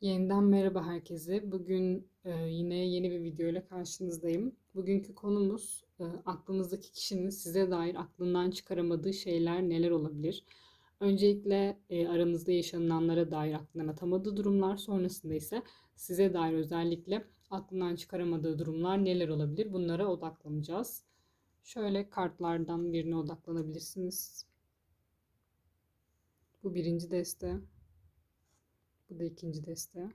Yeniden merhaba herkese. Bugün e, yine yeni bir video ile karşınızdayım. Bugünkü konumuz e, aklınızdaki kişinin size dair aklından çıkaramadığı şeyler neler olabilir? Öncelikle e, aranızda yaşananlara dair aklından atamadığı durumlar, sonrasında ise size dair özellikle aklından çıkaramadığı durumlar neler olabilir? Bunlara odaklanacağız. Şöyle kartlardan birine odaklanabilirsiniz. Bu birinci deste. Bu da ikinci deste.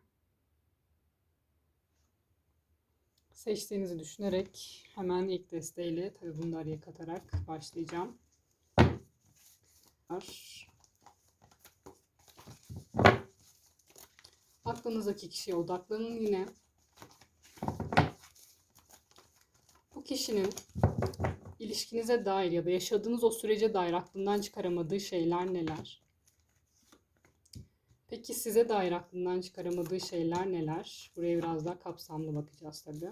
Seçtiğinizi düşünerek hemen ilk desteğiyle tabi bunu katarak başlayacağım. Aklınızdaki kişiye odaklanın yine. Bu kişinin ilişkinize dair ya da yaşadığınız o sürece dair aklından çıkaramadığı şeyler neler? Peki size dair aklından çıkaramadığı şeyler neler? Buraya biraz daha kapsamlı bakacağız tabii.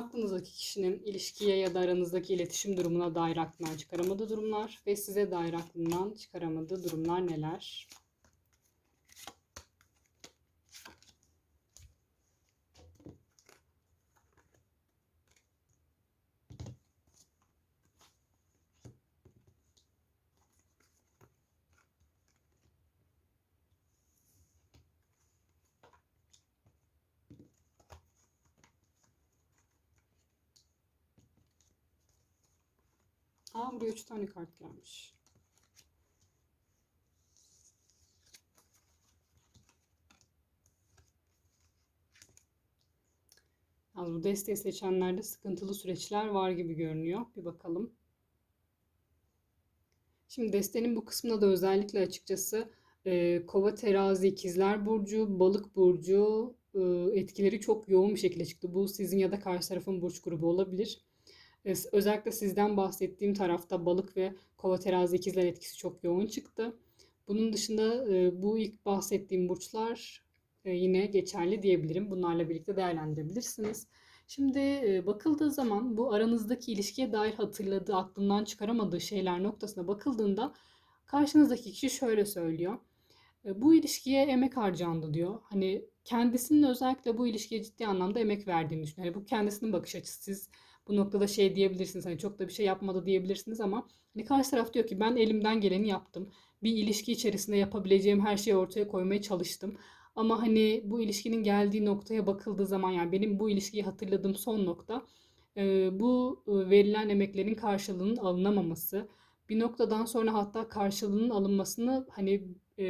Aklınızdaki kişinin ilişkiye ya da aranızdaki iletişim durumuna dair aklından çıkaramadığı durumlar ve size dair aklından çıkaramadığı durumlar neler? Aa buraya 3 tane kart gelmiş. Yani bu desteği seçenlerde sıkıntılı süreçler var gibi görünüyor. Bir bakalım. Şimdi destenin bu kısmında da özellikle açıkçası e, kova terazi ikizler burcu, balık burcu e, etkileri çok yoğun bir şekilde çıktı. Bu sizin ya da karşı tarafın burç grubu olabilir. Özellikle sizden bahsettiğim tarafta balık ve kova terazi ikizler etkisi çok yoğun çıktı. Bunun dışında e, bu ilk bahsettiğim burçlar e, yine geçerli diyebilirim. Bunlarla birlikte değerlendirebilirsiniz. Şimdi e, bakıldığı zaman bu aranızdaki ilişkiye dair hatırladığı, aklından çıkaramadığı şeyler noktasına bakıldığında karşınızdaki kişi şöyle söylüyor. Bu ilişkiye emek harcandı diyor. Hani kendisinin özellikle bu ilişkiye ciddi anlamda emek verdiğini düşünüyor. Yani bu kendisinin bakış açısı. Siz bu noktada şey diyebilirsiniz hani çok da bir şey yapmadı diyebilirsiniz ama hani karşı taraf diyor ki ben elimden geleni yaptım. Bir ilişki içerisinde yapabileceğim her şeyi ortaya koymaya çalıştım. Ama hani bu ilişkinin geldiği noktaya bakıldığı zaman yani benim bu ilişkiyi hatırladığım son nokta bu verilen emeklerin karşılığının alınamaması. Bir noktadan sonra hatta karşılığının alınmasını hani e,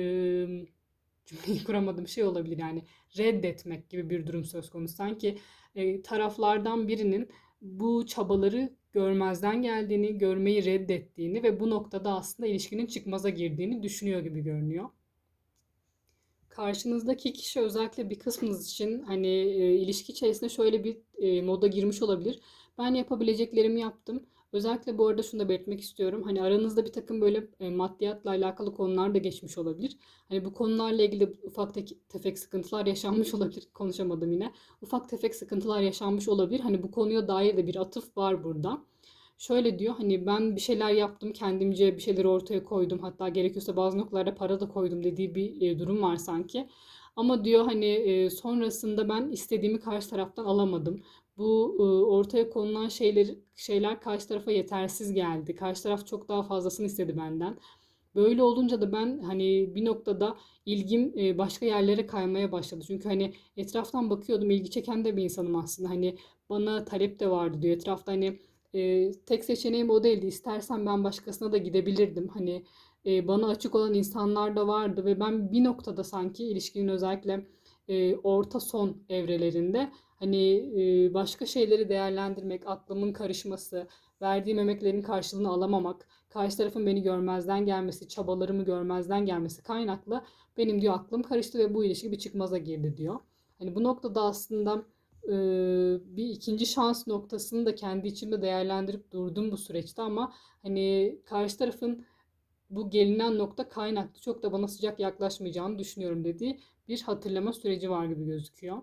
cümleyi kuramadım şey olabilir yani reddetmek gibi bir durum söz konusu. Sanki e, taraflardan birinin bu çabaları görmezden geldiğini, görmeyi reddettiğini ve bu noktada aslında ilişkinin çıkmaza girdiğini düşünüyor gibi görünüyor. Karşınızdaki kişi özellikle bir kısmınız için hani e, ilişki içerisinde şöyle bir e, moda girmiş olabilir. Ben yapabileceklerimi yaptım. Özellikle bu arada şunu da belirtmek istiyorum. Hani aranızda bir takım böyle e, maddiyatla alakalı konular da geçmiş olabilir. Hani bu konularla ilgili ufak tefek sıkıntılar yaşanmış olabilir. Konuşamadım yine. Ufak tefek sıkıntılar yaşanmış olabilir. Hani bu konuya dair de bir atıf var burada. Şöyle diyor hani ben bir şeyler yaptım kendimce bir şeyleri ortaya koydum hatta gerekiyorsa bazı noktalarda para da koydum dediği bir e, durum var sanki. Ama diyor hani e, sonrasında ben istediğimi karşı taraftan alamadım bu ortaya konulan şeyler şeyler karşı tarafa yetersiz geldi. Karşı taraf çok daha fazlasını istedi benden. Böyle olunca da ben hani bir noktada ilgim başka yerlere kaymaya başladı. Çünkü hani etraftan bakıyordum ilgi çeken de bir insanım aslında. Hani bana talep de vardı diyor. Etrafta hani e, tek seçeneğim o değildi. İstersen ben başkasına da gidebilirdim. Hani e, bana açık olan insanlar da vardı ve ben bir noktada sanki ilişkinin özellikle e, orta son evrelerinde hani başka şeyleri değerlendirmek, aklımın karışması, verdiğim emeklerin karşılığını alamamak, karşı tarafın beni görmezden gelmesi, çabalarımı görmezden gelmesi kaynaklı benim diyor aklım karıştı ve bu ilişki bir çıkmaza girdi diyor. Hani bu noktada aslında bir ikinci şans noktasını da kendi içimde değerlendirip durdum bu süreçte ama hani karşı tarafın bu gelinen nokta kaynaklı çok da bana sıcak yaklaşmayacağını düşünüyorum dediği bir hatırlama süreci var gibi gözüküyor.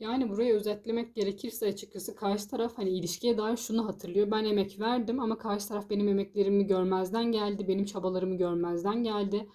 Yani burayı özetlemek gerekirse açıkçası karşı taraf hani ilişkiye dair şunu hatırlıyor. Ben emek verdim ama karşı taraf benim emeklerimi görmezden geldi. Benim çabalarımı görmezden geldi.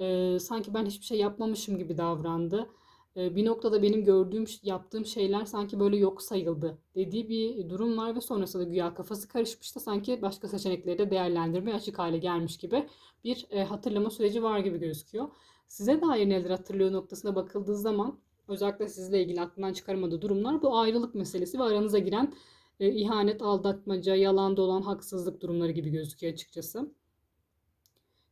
Ee, sanki ben hiçbir şey yapmamışım gibi davrandı. Ee, bir noktada benim gördüğüm, yaptığım şeyler sanki böyle yok sayıldı dediği bir durum var ve sonrasında güya kafası karışmış da sanki başka seçenekleri de değerlendirmeye açık hale gelmiş gibi bir e, hatırlama süreci var gibi gözüküyor. Size dair neler hatırlıyor noktasına bakıldığı zaman özellikle sizle ilgili aklından çıkarmadığı durumlar bu ayrılık meselesi ve aranıza giren e, ihanet, aldatmaca, yalan dolan, haksızlık durumları gibi gözüküyor açıkçası.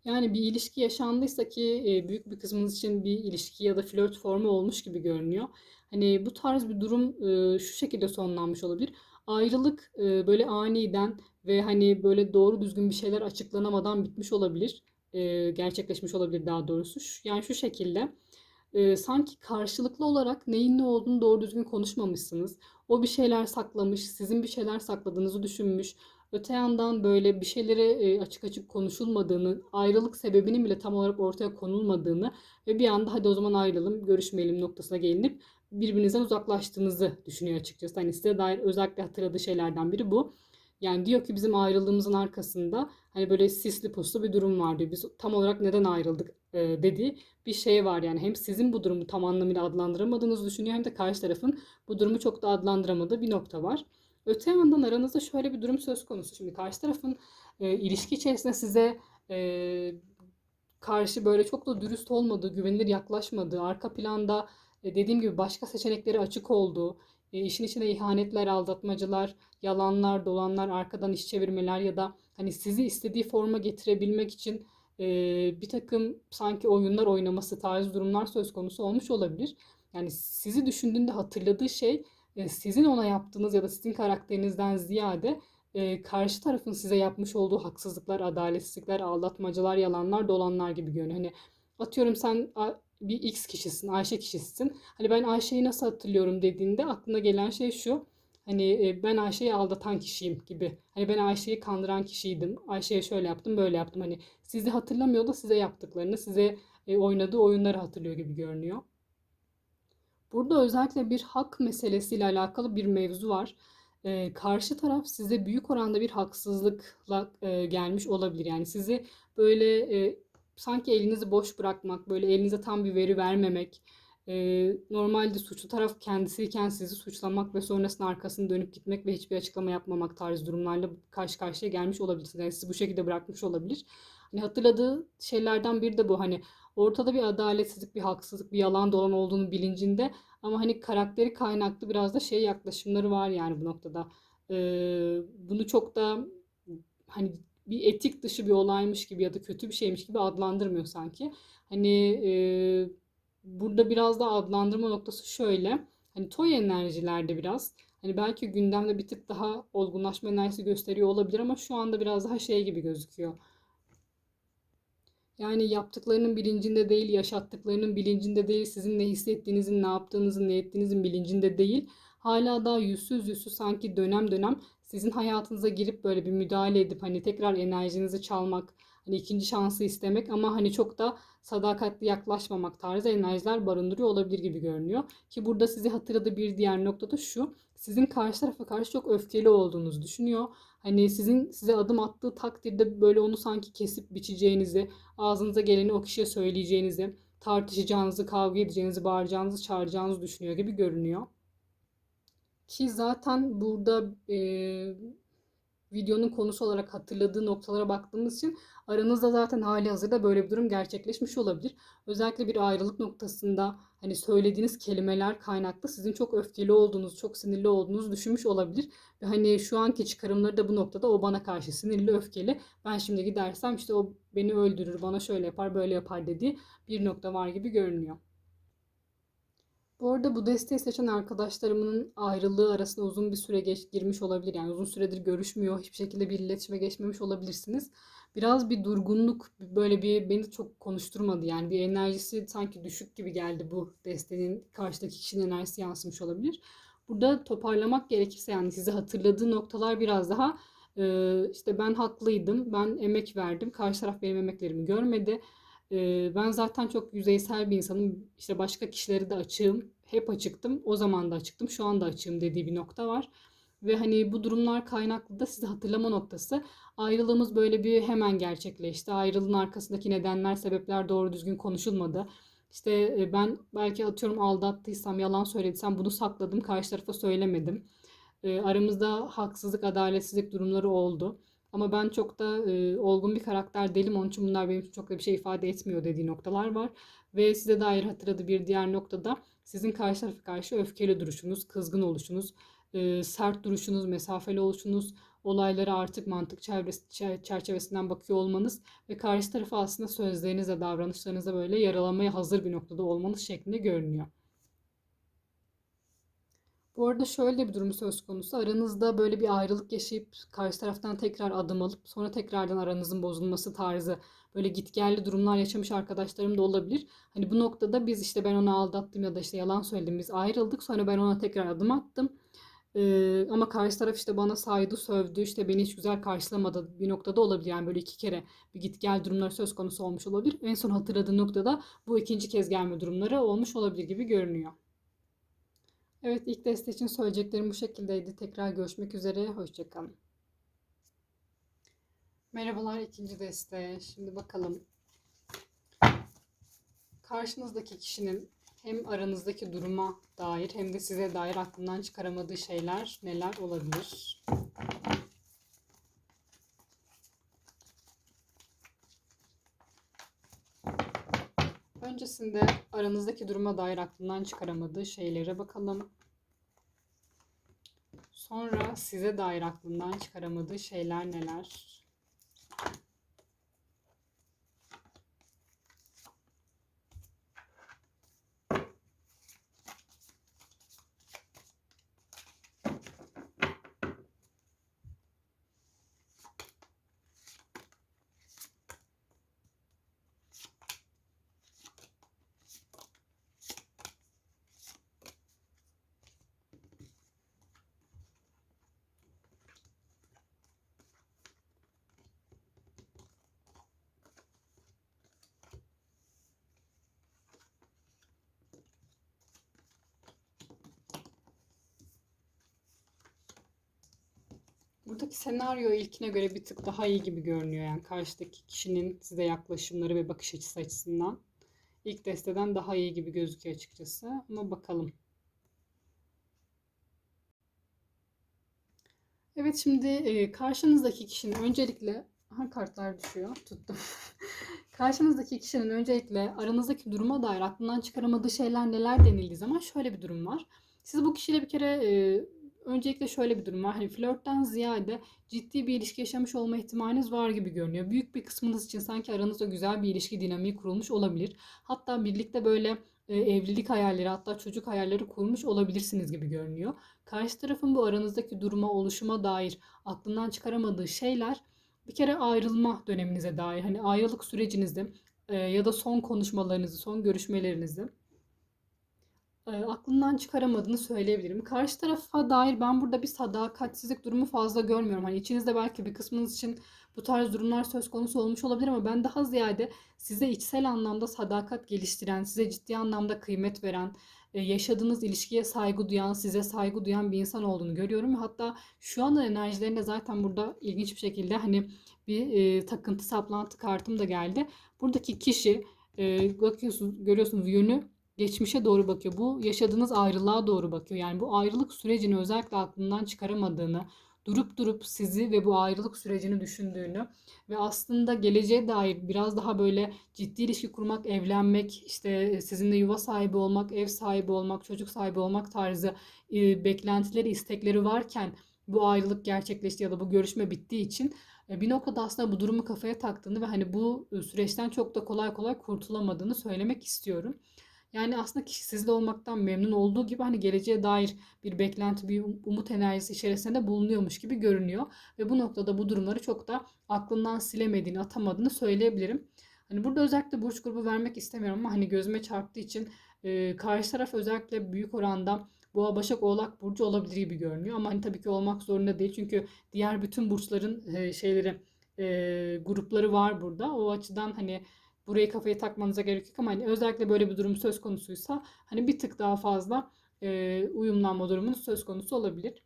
Yani bir ilişki yaşandıysa ki e, büyük bir kısmınız için bir ilişki ya da flört formu olmuş gibi görünüyor. Hani bu tarz bir durum e, şu şekilde sonlanmış olabilir. Ayrılık e, böyle aniden ve hani böyle doğru düzgün bir şeyler açıklanamadan bitmiş olabilir. E, gerçekleşmiş olabilir daha doğrusu. Yani şu şekilde e, sanki karşılıklı olarak neyin ne olduğunu doğru düzgün konuşmamışsınız. O bir şeyler saklamış, sizin bir şeyler sakladığınızı düşünmüş. Öte yandan böyle bir şeyleri e, açık açık konuşulmadığını, ayrılık sebebinin bile tam olarak ortaya konulmadığını ve bir anda hadi o zaman ayrılalım, görüşmeyelim noktasına gelinip birbirinizden uzaklaştığınızı düşünüyor açıkçası. Hani size dair özellikle hatırladığı şeylerden biri bu. Yani diyor ki bizim ayrılığımızın arkasında hani böyle sisli puslu bir durum var diyor. Biz tam olarak neden ayrıldık e, dediği bir şey var yani. Hem sizin bu durumu tam anlamıyla adlandıramadığınızı düşünüyor hem de karşı tarafın bu durumu çok da adlandıramadığı bir nokta var. Öte yandan aranızda şöyle bir durum söz konusu. Şimdi karşı tarafın e, ilişki içerisinde size e, karşı böyle çok da dürüst olmadığı, güvenilir yaklaşmadığı, arka planda e, dediğim gibi başka seçenekleri açık olduğu, e, işin içine ihanetler, aldatmacılar, yalanlar, dolanlar, arkadan iş çevirmeler ya da hani sizi istediği forma getirebilmek için e, bir takım sanki oyunlar oynaması tarzı durumlar söz konusu olmuş olabilir. Yani sizi düşündüğünde hatırladığı şey e, sizin ona yaptığınız ya da sizin karakterinizden ziyade e, karşı tarafın size yapmış olduğu haksızlıklar, adaletsizlikler, aldatmacalar, yalanlar, dolanlar gibi görünüyor. Hani atıyorum sen bir X kişisin, Ayşe kişisin. Hani ben Ayşe'yi nasıl hatırlıyorum dediğinde aklına gelen şey şu. Hani e, ben Ayşe'yi aldatan kişiyim gibi. Hani ben Ayşe'yi kandıran kişiydim. Ayşe'ye şöyle yaptım, böyle yaptım. Hani sizi hatırlamıyor da size yaptıklarını, size e, oynadığı oyunları hatırlıyor gibi görünüyor. Burada özellikle bir hak meselesiyle alakalı bir mevzu var. Ee, karşı taraf size büyük oranda bir haksızlıkla e, gelmiş olabilir. Yani sizi böyle e, sanki elinizi boş bırakmak, böyle elinize tam bir veri vermemek, e, normalde suçlu taraf kendisiyken sizi suçlamak ve sonrasında arkasını dönüp gitmek ve hiçbir açıklama yapmamak tarzı durumlarla karşı karşıya gelmiş olabilirsiniz. Yani sizi bu şekilde bırakmış olabilir. Hani hatırladığı şeylerden biri de bu. Hani ortada bir adaletsizlik, bir haksızlık, bir yalan dolan olduğunu bilincinde ama hani karakteri kaynaklı biraz da şey yaklaşımları var yani bu noktada. Ee, bunu çok da hani bir etik dışı bir olaymış gibi ya da kötü bir şeymiş gibi adlandırmıyor sanki. Hani e, burada biraz da adlandırma noktası şöyle. Hani toy enerjilerde biraz hani belki gündemde bir tık daha olgunlaşma enerjisi gösteriyor olabilir ama şu anda biraz daha şey gibi gözüküyor. Yani yaptıklarının bilincinde değil, yaşattıklarının bilincinde değil, sizin ne hissettiğinizin, ne yaptığınızın, ne ettiğinizin bilincinde değil. Hala daha yüzsüz yüzsüz sanki dönem dönem sizin hayatınıza girip böyle bir müdahale edip hani tekrar enerjinizi çalmak, hani ikinci şansı istemek ama hani çok da sadakatli yaklaşmamak tarzı enerjiler barındırıyor olabilir gibi görünüyor. Ki burada sizi hatırladığı bir diğer nokta da şu. Sizin karşı tarafa karşı çok öfkeli olduğunuzu düşünüyor. Hani sizin size adım attığı takdirde böyle onu sanki kesip biçeceğinizi, ağzınıza geleni o kişiye söyleyeceğinizi, tartışacağınızı, kavga edeceğinizi, bağıracağınızı, çağıracağınızı düşünüyor gibi görünüyor. Ki zaten burada e, videonun konusu olarak hatırladığı noktalara baktığımız için aranızda zaten hali hazırda böyle bir durum gerçekleşmiş olabilir. Özellikle bir ayrılık noktasında hani söylediğiniz kelimeler kaynaklı sizin çok öfkeli olduğunuz, çok sinirli olduğunuzu düşünmüş olabilir. Ve hani şu anki çıkarımları da bu noktada o bana karşı sinirli, öfkeli. Ben şimdi gidersem işte o beni öldürür, bana şöyle yapar, böyle yapar dediği bir nokta var gibi görünüyor. Bu arada bu desteği seçen arkadaşlarımın ayrılığı arasında uzun bir süre geç, girmiş olabilir. Yani uzun süredir görüşmüyor, hiçbir şekilde bir iletişime geçmemiş olabilirsiniz. Biraz bir durgunluk, böyle bir beni çok konuşturmadı. Yani bir enerjisi sanki düşük gibi geldi bu desteğin karşıdaki kişinin enerjisi yansımış olabilir. Burada toparlamak gerekirse yani sizi hatırladığı noktalar biraz daha işte ben haklıydım, ben emek verdim, karşı taraf benim emeklerimi görmedi. Ben zaten çok yüzeysel bir insanım, işte başka kişileri de açığım, hep açıktım, o zaman da açıktım, şu anda açığım dediği bir nokta var. Ve hani bu durumlar kaynaklı da sizi hatırlama noktası. Ayrılığımız böyle bir hemen gerçekleşti. Ayrılığın arkasındaki nedenler, sebepler doğru düzgün konuşulmadı. İşte e, ben belki atıyorum aldattıysam, yalan söylediysem bunu sakladım, karşı tarafa söylemedim. Aramızda haksızlık, adaletsizlik durumları oldu. Ama ben çok da e, olgun bir karakter değilim. Onun için bunlar benim için çok da bir şey ifade etmiyor dediği noktalar var. Ve size dair hatırladığı bir diğer noktada sizin karşı tarafa karşı öfkeli duruşunuz, kızgın oluşunuz, e, sert duruşunuz, mesafeli oluşunuz, olaylara artık mantık çevresi, çerçevesinden bakıyor olmanız ve karşı tarafı aslında sözlerinizle, davranışlarınızla böyle yaralamaya hazır bir noktada olmanız şeklinde görünüyor. Bu arada şöyle bir durum söz konusu. Aranızda böyle bir ayrılık yaşayıp karşı taraftan tekrar adım alıp sonra tekrardan aranızın bozulması tarzı böyle gitgelli durumlar yaşamış arkadaşlarım da olabilir. Hani bu noktada biz işte ben onu aldattım ya da işte yalan söyledim biz ayrıldık sonra ben ona tekrar adım attım. Ee, ama karşı taraf işte bana saydı, sövdü, işte beni hiç güzel karşılamadı bir noktada olabilir. Yani böyle iki kere bir git gel durumları söz konusu olmuş olabilir. En son hatırladığı noktada bu ikinci kez gelme durumları olmuş olabilir gibi görünüyor. Evet ilk deste için söyleyeceklerim bu şekildeydi. Tekrar görüşmek üzere. Hoşçakalın. Merhabalar ikinci deste. Şimdi bakalım. Karşınızdaki kişinin hem aranızdaki duruma dair hem de size dair aklından çıkaramadığı şeyler neler olabilir? Öncesinde aranızdaki duruma dair aklından çıkaramadığı şeylere bakalım. Sonra size dair aklından çıkaramadığı şeyler neler? Buradaki senaryo ilkine göre bir tık daha iyi gibi görünüyor. Yani karşıdaki kişinin size yaklaşımları ve bakış açısı açısından. ilk desteden daha iyi gibi gözüküyor açıkçası. Ama bakalım. Evet şimdi e, karşınızdaki kişinin öncelikle Aha kartlar düşüyor. Tuttum. Karşınızdaki kişinin öncelikle aranızdaki duruma dair aklından çıkaramadığı şeyler neler denildiği zaman şöyle bir durum var. Siz bu kişiyle bir kere e, öncelikle şöyle bir durum var. Hani flörtten ziyade ciddi bir ilişki yaşamış olma ihtimaliniz var gibi görünüyor. Büyük bir kısmınız için sanki aranızda güzel bir ilişki dinamiği kurulmuş olabilir. Hatta birlikte böyle e, evlilik hayalleri hatta çocuk hayalleri kurmuş olabilirsiniz gibi görünüyor. Karşı tarafın bu aranızdaki duruma, oluşuma dair aklından çıkaramadığı şeyler bir kere ayrılma döneminize dair hani ayrılık sürecinizde e, ya da son konuşmalarınızı, son görüşmelerinizde e, aklından çıkaramadığını söyleyebilirim. Karşı tarafa dair ben burada bir sadakatsizlik durumu fazla görmüyorum. Hani içinizde belki bir kısmınız için bu tarz durumlar söz konusu olmuş olabilir ama ben daha ziyade size içsel anlamda sadakat geliştiren, size ciddi anlamda kıymet veren, e, yaşadığınız ilişkiye saygı duyan, size saygı duyan bir insan olduğunu görüyorum. Hatta şu anda enerjilerinde zaten burada ilginç bir şekilde hani bir e, takıntı saplantı kartım da geldi. Buradaki kişi e, bakıyorsunuz, görüyorsunuz yönü geçmişe doğru bakıyor. Bu yaşadığınız ayrılığa doğru bakıyor. Yani bu ayrılık sürecini özellikle aklından çıkaramadığını, durup durup sizi ve bu ayrılık sürecini düşündüğünü ve aslında geleceğe dair biraz daha böyle ciddi ilişki kurmak, evlenmek, işte sizinle yuva sahibi olmak, ev sahibi olmak, çocuk sahibi olmak tarzı e, beklentileri, istekleri varken bu ayrılık gerçekleşti ya da bu görüşme bittiği için e, bir noktada aslında bu durumu kafaya taktığını ve hani bu süreçten çok da kolay kolay kurtulamadığını söylemek istiyorum. Yani aslında kişi sizde olmaktan memnun olduğu gibi hani geleceğe dair bir beklenti, bir um, umut enerjisi içerisinde bulunuyormuş gibi görünüyor. Ve bu noktada bu durumları çok da aklından silemediğini, atamadığını söyleyebilirim. Hani burada özellikle burç grubu vermek istemiyorum ama hani gözüme çarptığı için e, karşı taraf özellikle büyük oranda Boğa, Başak, Oğlak burcu olabilir gibi görünüyor. Ama hani tabii ki olmak zorunda değil. Çünkü diğer bütün burçların e, şeyleri e, grupları var burada. O açıdan hani burayı kafaya takmanıza gerek yok ama hani özellikle böyle bir durum söz konusuysa hani bir tık daha fazla e, uyumlanma durumunuz söz konusu olabilir.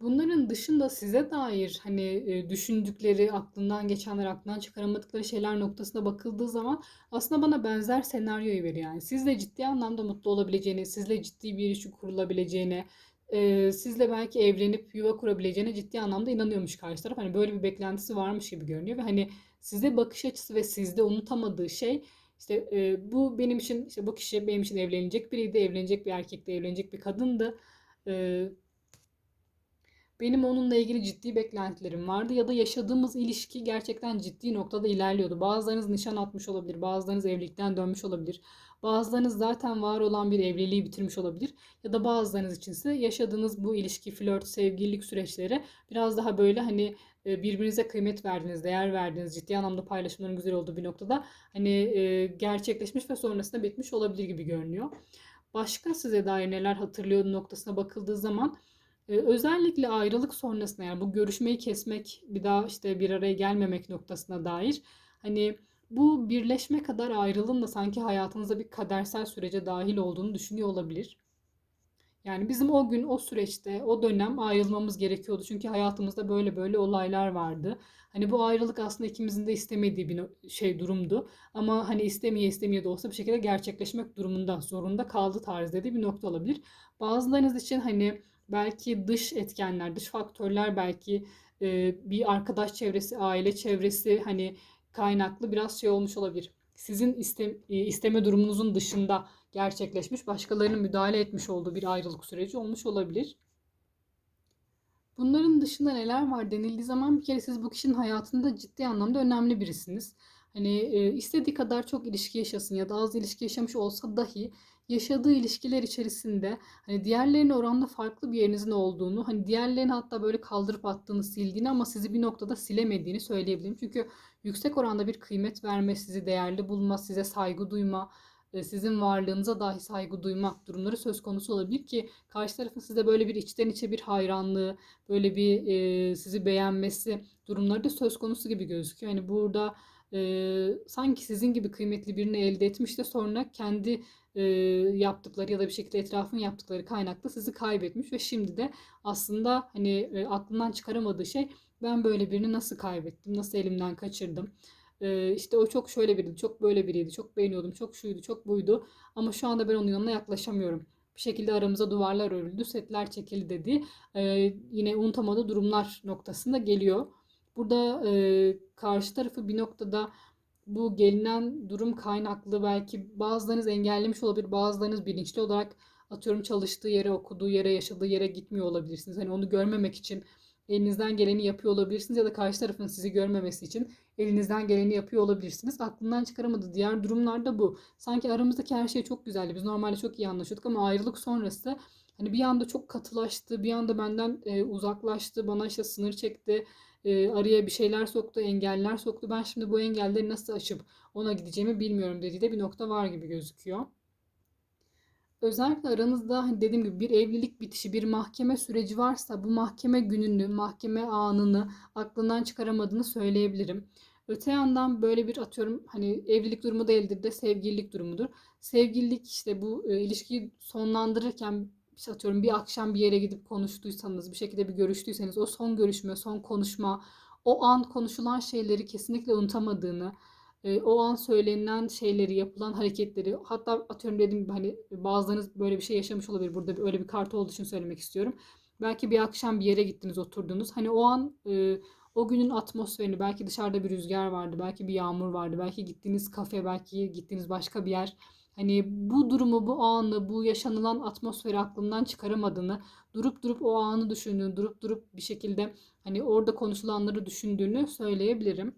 Bunların dışında size dair hani e, düşündükleri, aklından geçenler, aklından çıkaramadıkları şeyler noktasına bakıldığı zaman aslında bana benzer senaryoyu veriyor. Yani sizle ciddi anlamda mutlu olabileceğini, sizle ciddi bir ilişki kurulabileceğine, e, sizle belki evlenip yuva kurabileceğine ciddi anlamda inanıyormuş karşı taraf. Hani böyle bir beklentisi varmış gibi görünüyor ve hani size bakış açısı ve sizde unutamadığı şey işte e, bu benim için işte bu kişi benim için evlenecek biriydi, evlenecek bir erkekti, evlenecek bir kadındı. E, benim onunla ilgili ciddi beklentilerim vardı ya da yaşadığımız ilişki gerçekten ciddi noktada ilerliyordu. Bazılarınız nişan atmış olabilir, bazılarınız evlilikten dönmüş olabilir. Bazılarınız zaten var olan bir evliliği bitirmiş olabilir. Ya da bazılarınız içinse yaşadığınız bu ilişki, flört, sevgililik süreçleri biraz daha böyle hani birbirinize kıymet verdiğiniz, değer verdiğiniz, ciddi anlamda paylaşımların güzel olduğu bir noktada hani e, gerçekleşmiş ve sonrasında bitmiş olabilir gibi görünüyor. Başka size dair neler hatırlıyor noktasına bakıldığı zaman ee, özellikle ayrılık sonrasında yani bu görüşmeyi kesmek, bir daha işte bir araya gelmemek noktasına dair hani bu birleşme kadar ayrılığın da sanki hayatınıza bir kadersel sürece dahil olduğunu düşünüyor olabilir. Yani bizim o gün, o süreçte, o dönem ayrılmamız gerekiyordu. Çünkü hayatımızda böyle böyle olaylar vardı. Hani bu ayrılık aslında ikimizin de istemediği bir şey durumdu. Ama hani istemeye istemeye de olsa bir şekilde gerçekleşmek durumunda, zorunda kaldı tarzı dediği bir nokta olabilir. Bazılarınız için hani belki dış etkenler, dış faktörler belki e, bir arkadaş çevresi, aile çevresi hani kaynaklı biraz şey olmuş olabilir. Sizin iste, e, isteme durumunuzun dışında gerçekleşmiş, başkalarının müdahale etmiş olduğu bir ayrılık süreci olmuş olabilir. Bunların dışında neler var denildiği zaman bir kere siz bu kişinin hayatında ciddi anlamda önemli birisiniz. Hani e, istediği kadar çok ilişki yaşasın ya da az ilişki yaşamış olsa dahi yaşadığı ilişkiler içerisinde hani diğerlerine oranla farklı bir yerinizin olduğunu, hani diğerlerini hatta böyle kaldırıp attığını, sildiğini ama sizi bir noktada silemediğini söyleyebilirim. Çünkü yüksek oranda bir kıymet verme, sizi değerli bulma, size saygı duyma, sizin varlığınıza dahi saygı duyma durumları söz konusu olabilir ki karşı tarafın size böyle bir içten içe bir hayranlığı, böyle bir e, sizi beğenmesi durumları da söz konusu gibi gözüküyor. Yani burada e, sanki sizin gibi kıymetli birini elde etmiş de sonra kendi e, yaptıkları ya da bir şekilde etrafın yaptıkları kaynaklı sizi kaybetmiş ve şimdi de aslında hani e, aklından çıkaramadığı şey ben böyle birini nasıl kaybettim, nasıl elimden kaçırdım. E, işte o çok şöyle biriydi, çok böyle biriydi, çok beğeniyordum, çok şuydu, çok buydu ama şu anda ben onun yanına yaklaşamıyorum. Bir şekilde aramıza duvarlar örüldü, setler çekildi dedi. Yine unutamadığı durumlar noktasında geliyor. Burada karşı tarafı bir noktada bu gelinen durum kaynaklı belki bazılarınız engellemiş olabilir, bazılarınız bilinçli olarak atıyorum çalıştığı yere, okuduğu yere, yaşadığı yere gitmiyor olabilirsiniz. Hani onu görmemek için elinizden geleni yapıyor olabilirsiniz ya da karşı tarafın sizi görmemesi için elinizden geleni yapıyor olabilirsiniz. Aklından çıkaramadığı diğer durumlarda bu. Sanki aramızdaki her şey çok güzeldi. Biz normalde çok iyi anlaşıyorduk ama ayrılık sonrası hani bir anda çok katılaştı, bir anda benden e, uzaklaştı, bana işte sınır çekti e, araya bir şeyler soktu, engeller soktu. Ben şimdi bu engelleri nasıl aşıp ona gideceğimi bilmiyorum dediği de bir nokta var gibi gözüküyor. Özellikle aranızda hani dediğim gibi bir evlilik bitişi, bir mahkeme süreci varsa bu mahkeme gününü, mahkeme anını aklından çıkaramadığını söyleyebilirim. Öte yandan böyle bir atıyorum hani evlilik durumu değildir de sevgililik durumudur. Sevgililik işte bu e, ilişkiyi sonlandırırken işte atıyorum bir akşam bir yere gidip konuştuysanız, bir şekilde bir görüştüyseniz o son görüşme, son konuşma, o an konuşulan şeyleri kesinlikle unutamadığını, e, o an söylenen şeyleri, yapılan hareketleri, hatta atıyorum gibi hani bazılarınız böyle bir şey yaşamış olabilir. Burada öyle bir kart olduğu için söylemek istiyorum. Belki bir akşam bir yere gittiniz, oturdunuz. Hani o an e, o günün atmosferini, belki dışarıda bir rüzgar vardı, belki bir yağmur vardı, belki gittiğiniz kafe, belki gittiğiniz başka bir yer hani bu durumu, bu anı, bu yaşanılan atmosferi aklından çıkaramadığını, durup durup o anı düşündüğünü, durup durup bir şekilde hani orada konuşulanları düşündüğünü söyleyebilirim.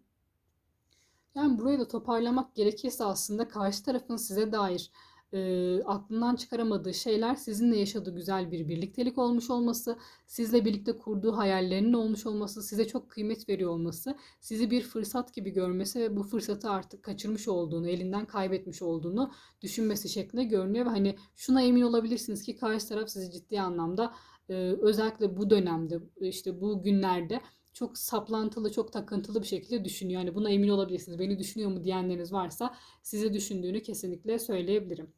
Yani burayı da toparlamak gerekirse aslında karşı tarafın size dair e, aklından çıkaramadığı şeyler sizinle yaşadığı güzel bir birliktelik olmuş olması, sizle birlikte kurduğu hayallerinin olmuş olması, size çok kıymet veriyor olması, sizi bir fırsat gibi görmesi ve bu fırsatı artık kaçırmış olduğunu, elinden kaybetmiş olduğunu düşünmesi şeklinde görünüyor ve hani şuna emin olabilirsiniz ki karşı taraf sizi ciddi anlamda e, özellikle bu dönemde işte bu günlerde çok saplantılı, çok takıntılı bir şekilde düşünüyor. Yani buna emin olabilirsiniz. Beni düşünüyor mu diyenleriniz varsa sizi düşündüğünü kesinlikle söyleyebilirim.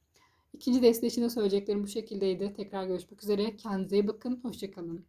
İkinci deste için de söyleyeceklerim bu şekildeydi. Tekrar görüşmek üzere. Kendinize iyi bakın. Hoşçakalın.